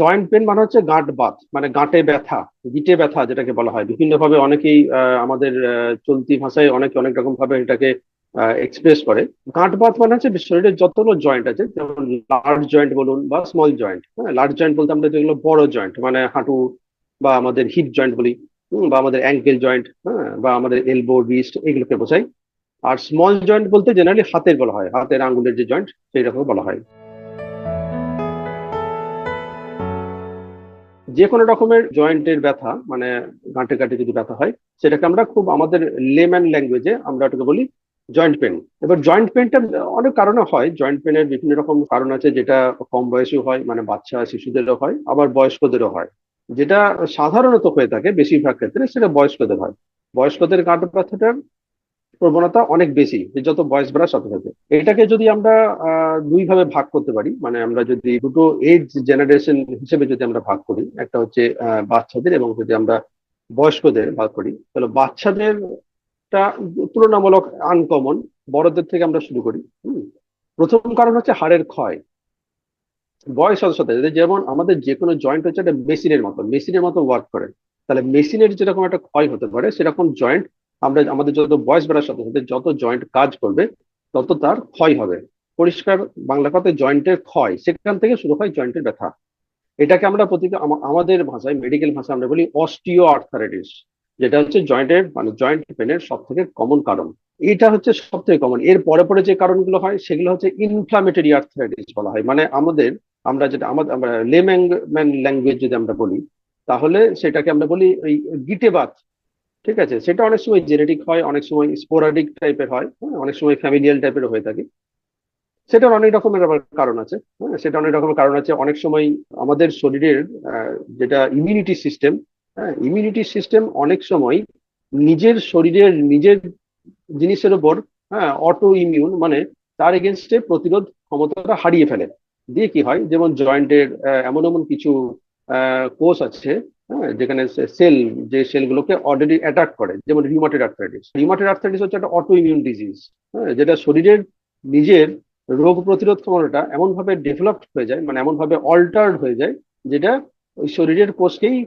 Joint pain মানে হচ্ছে গাঁট বাত মানে গাঁটে ব্যথা, গিটে ব্যথা যেটাকে বলা হয়। বিভিন্ন ভাবে অনেকেই আমাদের চলতি ভাষায় অনেকে অনেক রকম ভাবে এটাকে এক্সপ্রেস করে। গাঁট বাত মানে হচ্ছে শরীরের যতগুলো জয়েন্ট আছে, যেমন লার্জ জয়েন্ট বলুন বা স্মল জয়েন্ট হ্যাঁ? লার্জ জয়েন্ট বলতে আমরা যেগুলো বড় জয়েন্ট মানে হাঁটু বা আমাদের হিপ জয়েন্ট বলি বা আমাদের অ্যাঙ্কেল জয়েন্ট হ্যাঁ? বা আমাদের এলবো রিস্ট এগুলোকে বোঝাই আর স্মল জয়েন্ট বলতে জেনারেলি হাতের বলা হয়, হাতের আঙ্গুলের যে জয়েন্ট সেই রকম বলা হয়। যে কোনো রকমের জয়েন্টের ব্যথা মানে গাঁটে গাঁটে যদি ব্যথা হয়, সেটাকে আমরা খুব আমাদের লেম্যান ল্যাঙ্গুয়েজে আমরা ওটাকে বলি জয়েন্ট পেন এবার জয়েন্ট পেনটা অনেক কারণে হয় জয়েন্ট পেনের বিভিন্ন রকম কারণ আছে, যেটা কম বয়সেও হয় মানে বাচ্চা শিশুদেরও হয়, আবার বয়স্কদেরও হয়। যেটা সাধারণত হয়ে থাকে বেশিরভাগ ক্ষেত্রে, সেটা বয়স্কদের হয়। বয়স্কদের গাঁট ব্যথাটার প্রবণতা অনেক বেশি যত বয়স বাড়ার সাথে সাথে। এটাকে যদি আমরা দুই ভাবে ভাগ করতে পারি মানে আমরা যদি দুটো এজ জেনারেশন হিসেবে যদি আমরা ভাগ করি, একটা হচ্ছে বাচ্চাদের এবং যদি আমরা বয়স্কদের ভাগ করি, তাহলে বাচ্চাদের তুলনামূলক আনকমন বড়দের থেকে আমরা শুরু করি প্রথম কারণ হচ্ছে হাড়ের ক্ষয়। বয়স সাথে যেমন আমাদের যে কোনো জয়েন্ট হচ্ছে একটা মেশিনের মতো মেশিনের মতো ওয়ার্ক করে, তাহলে মেশিনের যেরকম একটা ক্ষয় হতে পারে, সেরকম জয়েন্ট আমরা আমাদের যত বয়স বাড়ার সাথে সাথে যত জয়েন্ট কাজ করবে, তত তার ক্ষয় হবে। পরিষ্কার বাংলা কথায় জয়েন্টের ক্ষয়, সেখান থেকে শুরু হয় জয়েন্টের ব্যথা। এটাকে আমরা প্রতি আমাদের ভাষায় মেডিকেল ভাষায় আমরা বলি অস্টিও আর্থারাইটিস যেটা হচ্ছে জয়েন্টের মানে জয়েন্ট পেনের সব থেকে কমন কারণ। এটা হচ্ছে সব থেকে কমন এর পরে পরে যে কারণগুলো হয়, সেগুলো হচ্ছে ইনফ্লামেটরি আর্থারাইটিস বলা হয়। মানে আমাদের, আমরা যেটা আমাদের, আমরা লেম্যান ল্যাঙ্গুয়েজ যদি আমরা বলি, তাহলে সেটাকে আমরা বলি ওই গিটে বাত ঠিক আছে, সেটা অনেক সময় জেনেটিক হয়, অনেক সময় স্পোরাডিক টাইপের হয় হ্যাঁ অনেক সময় ফ্যামিলিয়াল টাইপের হয়ে থাকে। সেটার অনেক রকমের আবার কারণ আছে হ্যাঁ সেটা অনেক রকমের কারণ আছে। অনেক সময় আমাদের শরীরের যেটা ইমিউনিটি সিস্টেম হ্যাঁ ইমিউনিটি সিস্টেম অনেক সময় নিজের শরীরের নিজের জিনিসের ওপর হ্যাঁ অটো ইমিউন মানে তার এগেনস্টে প্রতিরোধ ক্ষমতাটা হারিয়ে ফেলে। দিয়ে কি হয়? যেমন জয়েন্টের এমন এমন কিছু কোষ আছে হ্যাঁ যেখানে সেল যে সেলগুলোকে অলরেডি অ্যাটাক করে, যেমন রিউমাটেড আর্থারাইটিস রিউমাটেড আর্থারাইটিস হচ্ছে একটা অটো ইমিউন ডিজিজ হ্যাঁ যেটা শরীরের নিজের রোগ প্রতিরোধ ক্ষমতাটা এমনভাবে ডেভেলপড হয়ে যায় মানে এমনভাবে অল্টার্ড হয়ে যায়, যেটা ওই শরীরের কোষকেই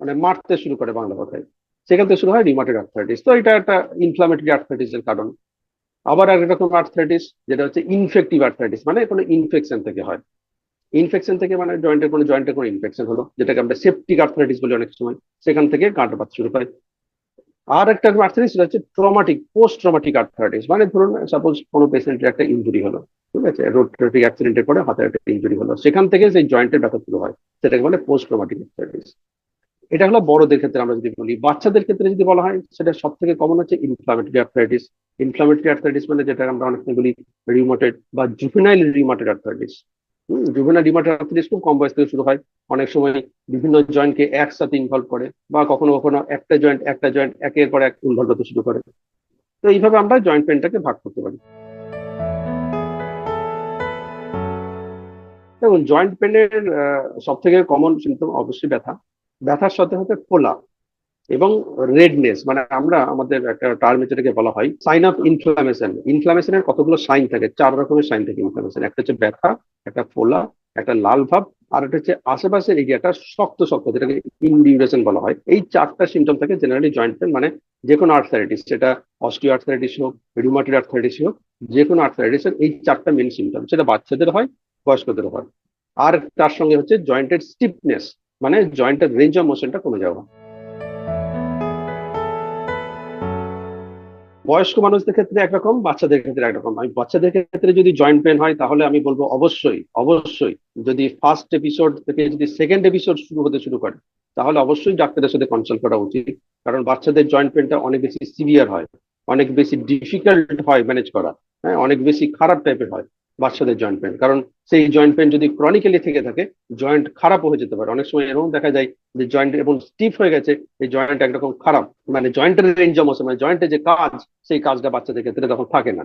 মানে মারতে শুরু করে বাংলা কথায়। সেখান থেকে শুরু হয় রিউমাটেড আর্থারাইটিস তো এটা একটা ইনফ্লামেটরি আর্থারাইটিসের কারণ। আবার এক রকম আর্থারাইটিস যেটা হচ্ছে ইনফেক্টিভ আর্থারাইটিস মানে কোনো ইনফেকশন থেকে হয়। ইনফেকশন থেকে মানে জয়েন্টের কোনো জয়েন্টের কোনো ইনফেকশন হলো, যেটাকে আমরা সেপটিক আর্থারাইটিস বলি অনেক সময়, সেখান থেকে কাঁটাপাত শুরু হয়। আর একটা আর্থারাইটিস সেটা হচ্ছে ট্রমাটিক পোস্ট ট্রমাটিক আর্থারাইটিস মানে ধরুন সাপোজ কোনো পেশেন্টের একটা ইঞ্জুরি হলো, ঠিক আছে? রোড ট্রাফিক অ্যাক্সিডেন্টের পরে হাতের একটা ইঞ্জুরি হলো, সেখান থেকে সেই জয়েন্টের ব্যথা শুরু হয়, সেটাকে বলে পোস্ট ট্রমাটিক আর্থারাইটিস এটা হলো বড়দের ক্ষেত্রে আমরা যদি বলি, বাচ্চাদের ক্ষেত্রে যদি বলা হয়, সেটা সব থেকে কমন হচ্ছে ইনফ্লামেটরি আর্থারাইটিস ইনফ্লামেটরি আর্থারাইটিস মানে যেটা আমরা অনেক বলি রিউমাটেড বা জুফিনাইল রিউমাটেড আর্থারাইটিস বিভিন্ন ডিমার্টার আর্থ্রাইটিস খুব কম বয়স থেকে শুরু হয়। অনেক সময় বিভিন্ন জয়েন্টকে একসাথে ইনভলভ করে বা কখনো কখনো একটা জয়েন্ট একটা জয়েন্ট একের পর এক ইনভলভ হতে শুরু করে। তো এইভাবে আমরা জয়েন্ট পেনটাকে ভাগ করতে পারি। দেখুন জয়েন্ট পেনের সব থেকে কমন সিমটম অবশ্যই ব্যথা। ব্যথার সাথে সাথে ফোলা। এবং রেডনেস মানে আমরা আমাদের একটা টার্ম যেটাকে বলা হয় সাইন অফ ইনফ্লামেশন ইনফ্লামেশনের কতগুলো সাইন থাকে? চার রকমের সাইন থাকে ইনফ্লামেশন একটা হচ্ছে ব্যথা, একটা ফোলা, একটা লাল ভাব, আর একটা হচ্ছে আশেপাশের এরিয়াটা শক্ত শক্ত, যেটাকে ইনডিউরেশন বলা হয়। এই চারটা সিমটম থাকে জেনারেলি জয়েন্ট পেন মানে যে কোনো আর্থারাইটিস সেটা অস্টিও আর্থারাইটিস হোক রিউমাটিড আর্থারাইটিস হোক, যে কোনো আর্থারাইটিসের এই চারটা মেন সিমটম সেটা বাচ্চাদের হয়, বয়স্কদের হয়। আর তার সঙ্গে হচ্ছে জয়েন্টের স্টিফনেস মানে জয়েন্টের রেঞ্জ অফ মোশনটা কমে যাওয়া। বয়স্ক মানুষদের ক্ষেত্রে একরকম, বাচ্চাদের ক্ষেত্রে একরকম। আমি বাচ্চাদের ক্ষেত্রে যদি জয়েন্ট পেন হয়, তাহলে আমি বলব অবশ্যই অবশ্যই যদি ফার্স্ট এপিসোড থেকে যদি সেকেন্ড এপিসোড শুরু হতে শুরু করে, তাহলে অবশ্যই ডাক্তারের সাথে কনসাল্ট করা উচিত। কারণ বাচ্চাদের জয়েন্ট পেনটা অনেক বেশি সিভিয়ার হয়, অনেক বেশি ডিফিকাল্ট হয় ম্যানেজ করা। হ্যাঁ অনেক বেশি খারাপ টাইপের হয়। বাচ্চাদের জয়েন্ট পেন কারণ সেই জয়েন্ট পেন যদি ক্রনিক্যালি থেকে থাকে জয়েন্ট খারাপ হয়ে যেতে পারে। অনেক সময় এরকম দেখা যায় যে জয়েন্ট এবং স্টিফ হয়ে গেছে, এই জয়েন্ট একরকম খারাপ। মানে জয়েন্টের রেঞ্জ অমস মানে জয়েন্টের যে কাজ, সেই কাজটা বাচ্চাদের ক্ষেত্রে তখন থাকে না।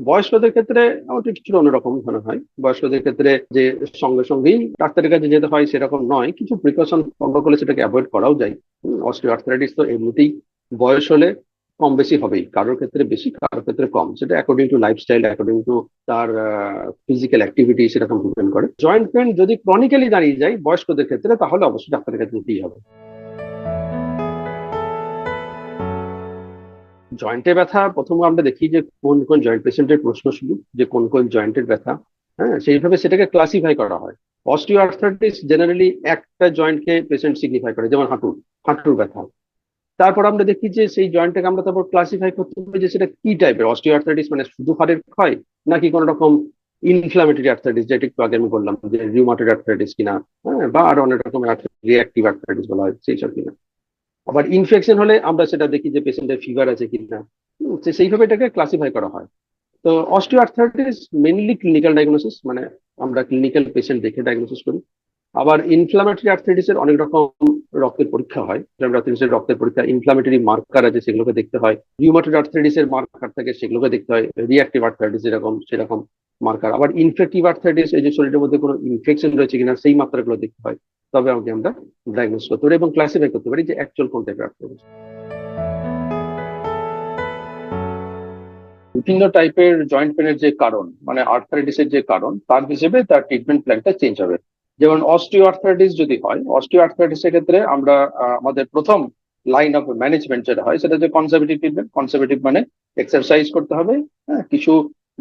বয়স্কদের ক্ষেত্রে ওটা কিছুটা অন্যরকম মনে হয়। বয়স্কদের ক্ষেত্রে যে সঙ্গে সঙ্গেই ডাক্তারের কাছে যেতে হয়, সেরকম নয়। কিছু প্রিকশন ফলো করলে সেটাকে অ্যাভয়েড করাও যায়। অস্টিও আর্থারাইটিস তো এমনিতেই বয়স হলে কম বেশি হবেই, কারোর ক্ষেত্রে বেশি, কারোর ক্ষেত্রে কম। সেটা according to lifestyle according to তার ফিজিক্যাল অ্যাক্টিভিটি সেরকম ডিপেন্ড করে। জয়েন্ট পেন যদি ক্রনিক্যালি দাঁড়িয়ে যায় বয়স্কদের ক্ষেত্রে, তাহলে অবশ্যই ডাক্তারের কাছে যেতেই হবে। জয়েন্টে ব্যথা, প্রথম আমরা দেখি যে কোন কোন জয়েন্ট পেশেন্টের প্রশ্ন শুধু যে কোন কোন জয়েন্টের ব্যথা। হ্যাঁ সেইভাবে সেটাকে ক্লাসিফাই করা হয়। অস্টিও আর্থারাইটিস জেনারেলি একটা জয়েন্টকে পেশেন্ট সিগনিফাই করে, যেমন হাঁটুর হাঁটুর ব্যথা। তারপর আমরা দেখি যে সেই জয়েন্টটাকে আমরা তারপর ক্লাসিফাই করতে পারি যে সেটা কি টাইপের অস্টিও আর্থারাইটিস মানে শুধু হাড়ের ক্ষয় নাকি কোনো রকম ইনফ্লামেটরি আর্থারাইটিস যেটা একটু আগে আমি বললাম যে রিউমাটেড আর্থারাইটিস কিনা হ্যাঁ বা আরও অনেক রকম রিয়াক্টিভ আর্থারাইটিস বলা হয়, সেই সব কিনা। আবার ইনফেকশন হলে আমরা সেটা দেখি যে পেশেন্টের ফিভার আছে কিনা। সেইভাবে এটাকে ক্লাসিফাই করা হয়। তো osteoarthritis mainly clinical diagnosis মানে আমরা ক্লিনিক্যাল পেশেন্ট দেখে ডায়াগনোসিস করি। আবার ইনফ্লামেটরি আর্থারাইটিস এর অনেক রকম রক্তের পরীক্ষা হয়। আর্থারাইটিসের রক্তের পরীক্ষা ইনফ্লামেটরি মার্কার আছে সেগুলোকে দেখতে হয়। রিউমাটেড আর্থারাইটিস এর মার্কার থাকে সেগুলোকে দেখতে হয়। রিয়াক্টিভ আর্থারাইটিস এরকম সেরকম মার্কার আবার ইনফেক্টিভ আর্থারাইটিস এই যে শরীরের মধ্যে কোনো ইনফেকশন রয়েছে কিনা, সেই মাত্রাগুলো দেখতে হয়। তবে আমাকে আমরা ডায়াগনোস করতে পারি এবং ক্লাসিফাই করতে পারি যে অ্যাকচুয়াল কোন টাইপের আর্থারাইটিস বিভিন্ন টাইপের জয়েন্ট পেনের যে কারণ মানে আর্থারাইটিসের যে কারণ, তার হিসেবে তার ট্রিটমেন্ট প্ল্যানটা চেঞ্জ হবে। যেমন অস্টিও যদি হয় অস্টিও আর্থারাইটিসের ক্ষেত্রে আমরা আমাদের প্রথম লাইন অফ ম্যানেজমেন্ট যেটা হয়, সেটা হচ্ছে কনজারভেটিভ ট্রিটমেন্ট কনজারভেটিভ মানে এক্সারসাইজ করতে হবে হ্যাঁ কিছু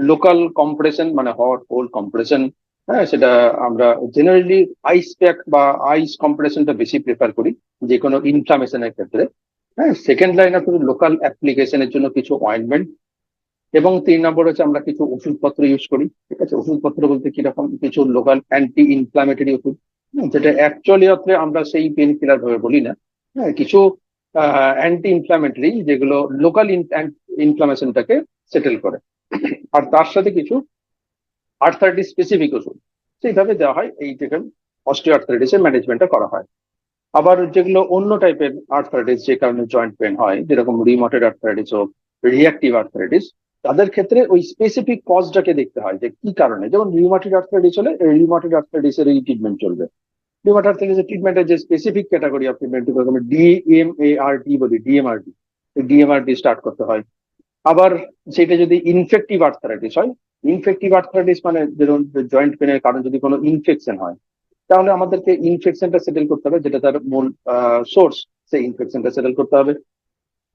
লোকাল কম্প্রেশন মানে হট কোল্ড কম্প্রেশন হ্যাঁ সেটা আমরা জেনারেলি আইস প্যাক বা আইস কম্প্রেশনটা বেশি প্রেফার করি যে কোনো ইনফ্লামেশনের ক্ষেত্রে। হ্যাঁ সেকেন্ড লাইন অফ লোকাল অ্যাপ্লিকেশনের জন্য কিছু অয়েন্টমেন্ট এবং তিন নম্বর হচ্ছে আমরা কিছু ওষুধপত্র ইউজ করি, ঠিক আছে? ওষুধপত্র বলতে কীরকম কিছু লোকাল অ্যান্টি ইনফ্লামেটরি ওষুধ যেটা অ্যাকচুয়ালি অর্থে আমরা সেই পেন কিলার ভাবে বলি না হ্যাঁ কিছু অ্যান্টি ইনফ্লামেটরি যেগুলো লোকাল ইনফ্লামেশনটাকে সেটেল করে। আর তার সাথে কিছু আর্থারাইটিস স্পেসিফিক ওষুধ, সেইভাবে দেওয়া হয়। এই যেখানে অস্টিও আর্থারাইটিসের ম্যানেজমেন্টটা করা হয়। আবার যেগুলো অন্য টাইপের আর্থারাইটিস যে কারণে জয়েন্ট পেন হয়, যেরকম রিমোটেড আর্থারাইটিস হোক রিয়াক্টিভ আর্থারাইটিস তাদের ক্ষেত্রে ওই স্পেসিফিক কজটাকে দেখতে হয় যে কি কারণে। যেমন রিউমাটিড আর্থারাইটিস হলে রিউমাটিড আর্থারাইটিস এর এই ট্রিটমেন্ট চলবে। রিউমাট আর্থারাইটিস ট্রিটমেন্টের যে specific category of treatment DMART বলি ডিএমআরটি ডিএমআরটি স্টার্ট করতে হয়। আবার সেটা যদি ইনফেক্টিভ আর্থারাইটিস হয় ইনফেক্টিভ আর্থারাইটিস মানে যেমন জয়েন্ট পেনের কারণ যদি কোনো ইনফেকশন হয়, তাহলে আমাদেরকে ইনফেকশনটা সেটেল করতে হবে, যেটা তার মূল সোর্স সেই ইনফেকশনটা সেটেল করতে হবে।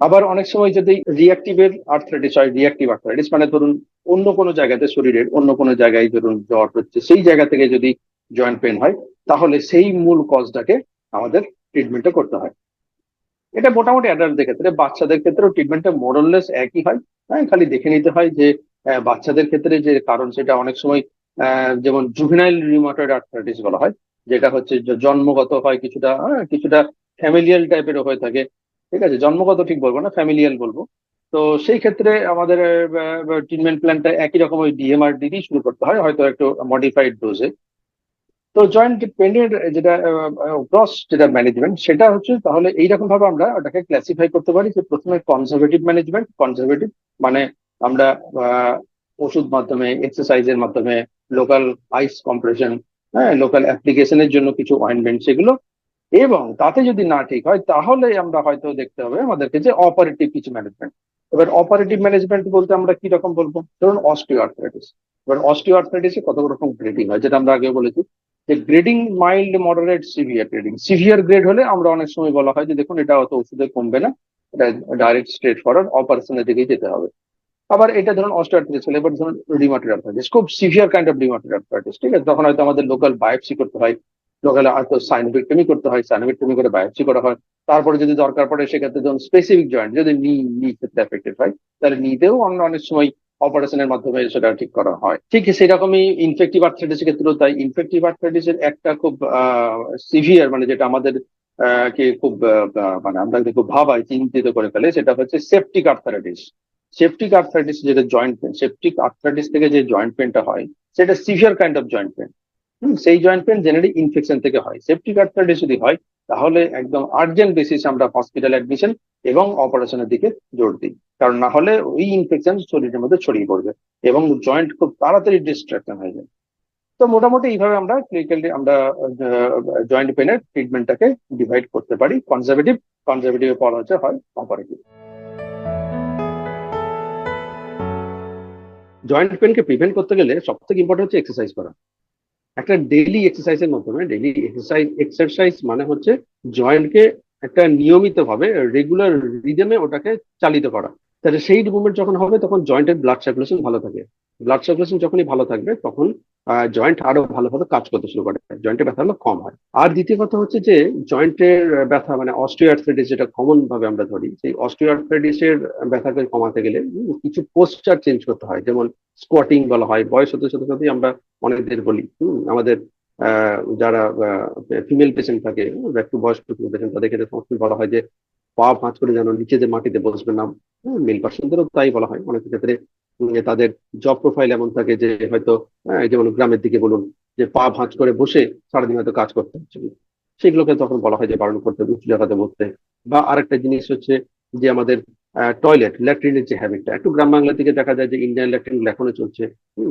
আবার অনেক সময় যদি রিয়াক্টিভের আর্থ্রাইটিস হয় রিয়াক্টিভ আর্থ্রাইটিস মানে ধরুন অন্য কোনো জায়গাতে শরীরের অন্য কোনো জায়গায় ধরুন জ্বর হচ্ছে, সেই জায়গা থেকে যদি জয়েন্ট পেন হয়, তাহলে সেই মূল কজটাকে আমাদের ট্রিটমেন্টটা করতে হয়। এটা মোটামুটি অ্যাডাল্টদের ক্ষেত্রে, বাচ্চাদের ক্ষেত্রেও ট্রিটমেন্টটা মোরললেস একই হয়। হ্যাঁ খালি দেখে নিতে হয় যে বাচ্চাদের ক্ষেত্রে যে কারণ সেটা অনেক সময় যেমন জুভিনাইল রিমোটয়েড আর্থ্রাইটিস বলা হয়, যেটা হচ্ছে জন্মগত হয় কিছুটা হ্যাঁ কিছুটা ফ্যামিলিয়াল টাইপের হয়ে থাকে। ঠিক আছে? জন্মগত ঠিক বলব না ফ্যামিলিয়াল বলব। তো সেই ক্ষেত্রে আমাদের ট্রিটমেন্ট প্ল্যানটা একই রকম ওই ডিএমআর দিয়েই শুরু করতে হয়, হয়তো একটু মডিফাইড ডোজে তো জয়েন্ট পেনের যেটা ক্রস যেটা ম্যানেজমেন্ট সেটা হচ্ছে তাহলে এইরকম ভাবে আমরা ওটাকে ক্লাসিফাই করতে পারি যে প্রথমে কনজারভেটিভ ম্যানেজমেন্ট কনজারভেটিভ মানে আমরা ওষুধ মাধ্যমে এক্সারসাইজের মাধ্যমে লোকাল আইস কম্প্রেশন হ্যাঁ লোকাল অ্যাপ্লিকেশনের জন্য কিছু অয়েন্টমেন্ট সেগুলো এবং তাতে যদি না ঠিক হয়, তাহলে আমরা হয়তো দেখতে হবে আমাদেরকে যে অপারেটিভ কিছু ম্যানেজমেন্ট এবার অপারেটিভ ম্যানেজমেন্ট বলতে আমরা কি রকম বলব? ধরুন অস্টিও এবার অস্টিও আর্থারাইটিসে কত রকম গ্রেডিং হয়, যেটা আমরা আগে বলেছি। যে grading mild moderate severe grading severe grade হলে আমরা অনেক সময় বলা হয় যে দেখুন, এটা অত ওষুধে কমবে না। এটা ডাইরেক্ট স্ট্রেট ফরওয়ার্ড অপারেশনের দিকেই যেতে হবে। আবার এটা ধরুন অস্টিওআর্থ্রাইটিস হলে, এবার ধরুন রিমাটেড আর্থারাইটিস খুব severe kind of rheumatoid arthritis ঠিক আছে? তখন হয়তো আমাদের লোকাল বায়োপসি করতে হয়। লোকালে হয়তো সাইনোভিক্টমি করতে হয় সাইনোভিক্টমি করে বায়োপসি করা হয়। তারপরে যদি দরকার পড়ে, সেক্ষেত্রে ধরুন স্পেসিফিক জয়েন্ট যদি নি নি ক্ষেত্রে এফেক্টেড হয়, তাহলে নিতেও অন্য অনেক সময় অপারেশনের মাধ্যমে সেটা ঠিক করা হয়। ঠিক সেরকমই ইনফেক্টিভ আর্থ্রাইটিস ক্ষেত্রেও তাই। ইনফেক্টিভ আর্থ্রাইটিস এর একটা খুব সিভিয়ার মানে যেটা আমাদের কে খুব মানে আমরা খুব ভাবাই চিন্তিত করে ফেলে, সেটা হচ্ছে সেপটিক আর্থারাইটিস সেপটিক আর্থারাইটিস যেটা জয়েন্ট পেন সেপটিক আর্থারাইটিস থেকে যে জয়েন্ট পেনটা হয়, সেটা severe kind of joint pain সেই জয়েন্ট পেন জেনারেলি ইনফেকশন থেকে হয়। সেফটি কার্ডটা যদি হয়, তাহলে একদম আর্জেন্ট বেসিস আমরা হসপিটাল অ্যাডমিশন এবং অপারেশনের দিকে জোর দিই। কারণ না হলে ওই ইনফেকশন শরীরের মধ্যে ছড়িয়ে পড়বে এবং জয়েন্ট খুব তাড়াতাড়ি ডিস্ট্রাকশন হয়ে যায়। তো মোটামুটি এইভাবে আমরা ক্লিনিক্যালি আমরা জয়েন্ট পেনের ট্রিটমেন্টটাকে ডিভাইড করতে পারি। কনজারভেটিভ কনজারভেটিভ পড়া হচ্ছে হয় অপারেটিভ জয়েন্ট পেনকে প্রিভেন্ট করতে গেলে সব থেকে ইম্পর্টেন্ট হচ্ছে এক্সারসাইজ করা। একটা ডেইলি এক্সারসাইজের মাধ্যমে ডেইলি এক্সারসাইজ এক্সারসাইজ মানে হচ্ছে জয়েন্টকে একটা নিয়মিত ভাবে রেগুলার রিদমে ওটাকে চালিত করা। তাহলে সেই মুভমেন্ট যখন হবে, তখন জয়েন্টের ব্লাড সার্কুলেশন ভালো থাকে। ব্লাড সার্কুলেশন যখনই ভালো থাকবে, তখন জয়েন্ট আরও ভালোভাবে কাজ করতে শুরু করে। জয়েন্টের ব্যথাগুলো কম হয়। আর দ্বিতীয় কথা হচ্ছে যে জয়েন্টের ব্যথা মানে অস্টিওআর্থ্রাইটিস যেটা কমন ভাবে আমরা ধরি, সেই অস্টিওআর্থ্রাইটিসের ব্যথাকে কমাতে গেলে কিছু পোস্টার চেঞ্জ করতে হয়। যেমন স্কোয়াটিং বলা হয়, বয়স হতে সাথে সাথে আমরা অনেকদের বলি আমাদের যারা ফিমেল পেশেন্ট থাকে একটু বয়স্ক পেশেন্ট তাদের ক্ষেত্রে সমস্ত বলা হয় যে, পা ভাঁজ করে যেন নিচে যে মাটিতে বসবে না। মেল পার্সনদেরও তাই বলা হয়। অনেক ক্ষেত্রে তাদের জব প্রোফাইল এমন থাকে যে হয়তো আহ, যেমন গ্রামের দিকে বলুন যে পা ভাঁজ করে বসে সারাদিন হয়তো কাজ করতে হচ্ছে। সেগুলোকে তখন বলা হয় যে বারণ করতে উঁচু জায়গাতে বসতে। বা আরেকটা জিনিস হচ্ছে যে আমাদের টয়লেট ল্যাট্রিনের যে হ্যাবিটটা একটু গ্রাম বাংলার দিকে দেখা যায় যে ইন্ডিয়ান ল্যাট্রিন এখনও চলছে।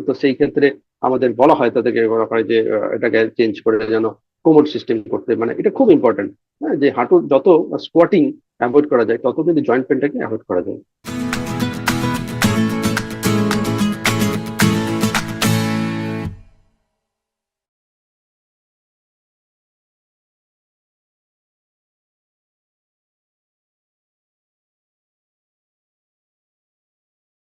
তো সেই ক্ষেত্রে আমাদের বলা হয় তাদেরকে বলা হয় যে এটাকে চেঞ্জ করে যেন কোমর সিস্টেম করতে। মানে এটা খুব ইম্পর্টেন্ট হ্যাঁ যে হাঁটুর যত স্কোয়াটিং অ্যাভয়েড করা যায় তত কিন্তু জয়েন্ট পেনটাকে অ্যাভয়েড করা যায়।